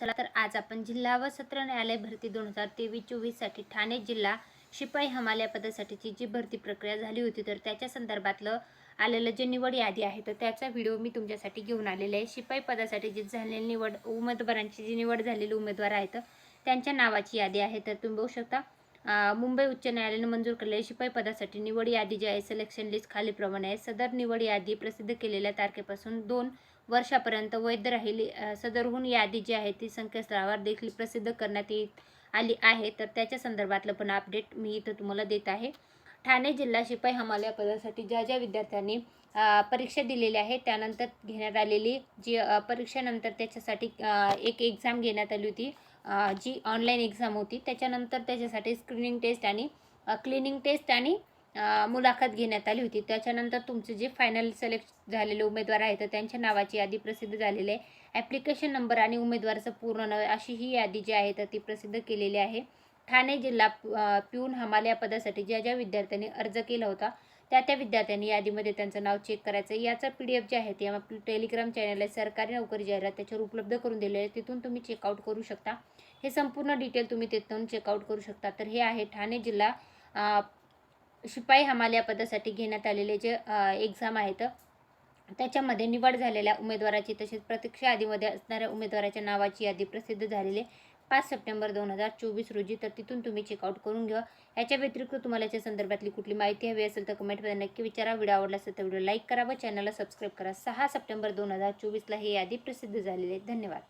चला तर आज आपण जिल्हा व सत्र न्यायालय भरती दोन हजार तेवीस चोवीससाठी ठाणे जिल्हा शिपाई हमाल्या पदासाठीची जी भरती प्रक्रिया झाली होती तर त्याच्या संदर्भातलं आलेलं जे निवड यादी आहे तर त्याचा व्हिडिओ मी तुमच्यासाठी घेऊन आलेला आहे. शिपाई पदासाठी जी झालेली निवड उमेदवारांची जी निवड झालेली उमेदवार आहेत त्यांच्या नावाची यादी आहे. तर तुम्ही बघू शकता मुंबई उच्च न्यायालयाने मंजूर केलेल्या शिपाई पदासाठी निवड यादी जी आहे सिलेक्शन लिस्ट खालीप्रमाणे आहे. सदर निवड यादी प्रसिद्ध केलेल्या तारखेपासून दोन वर्षापर्यंत वैध राहिली. सदरहून यादी जी आहे ती संकेतस्थळावर देखील प्रसिद्ध करण्यात येत आली आहे. तर त्याच्या संदर्भातलं पण अपडेट मी इथं तुम्हाला देत आहे. ठाणे जिल्हा शिपाई हमाल या पदासाठी ज्या ज्या विद्यार्थ्यांनी परीक्षा दिलेली आहे त्यानंतर घेण्यात आलेली जी परीक्षेनंतर त्याच्यासाठी एक एक्झाम घेण्यात आली होती. जी ऑनलाईन एक्झाम होती. त्याच्यानंतर त्याच्यासाठी स्क्रीनिंग टेस्ट आणि क्लिनिंग टेस्ट आणि मुलाखत घेण्यात आली होती. त्याच्यानंतर तुमचे जे फायनल सिलेक्ट झालेले उमेदवार आहेत तर त्यांच्या नावाची यादी प्रसिद्ध झालेली आहे. ॲप्लिकेशन नंबर आणि उमेदवाराचं पूर्ण नाव अशी ही यादी जी आहे तर ती प्रसिद्ध केलेली आहे. ठाणे जिल्हा पिऊन हमाल या पदासाठी ज्या ज्या विद्यार्थ्यांनी अर्ज केला होता त्या त्या विद्यार्थ्यांनी यादीमध्ये त्यांचं नाव चेक करायचं याचं पी डी एफ जे आहे ते आपलं टेलिग्राम चॅनल आहे सरकारी नोकरी जाहिरात त्याच्यावर उपलब्ध करून दिले आहे. तिथून तुम्ही चेकआउट करू शकता. हे संपूर्ण डिटेल तुम्ही तिथून चेकआउट करू शकता. तर हे आहे ठाणे जिल्हा शिपाई हमाल या पदासाठी घेण्यात आलेले जे एक्झाम आहेत त्याच्यामध्ये निवड झालेल्या उमेदवाराची तसेच प्रतीक्षा यादीमध्ये असणाऱ्या उमेदवाराच्या नावाची यादी प्रसिद्ध झालेली आहे. पाच सप्टेंबर दोन हजार चोवीस रोजी तर तिथून तुम्ही चेकआउट करून घ्या. याच्या व्यतिरिक्त तुम्हाला याच्या संदर्भातली कुठली माहिती हवी असेल तर कमेंटमध्ये नक्की विचारा. व्हिडिओ आवडला असेल तर व्हिडिओ लाईक करा व चॅनलला सबस्क्राईब करा. सहा सप्टेंबर दोन हजार चोवीसला ही यादी प्रसिद्ध झालेली आहे. धन्यवाद.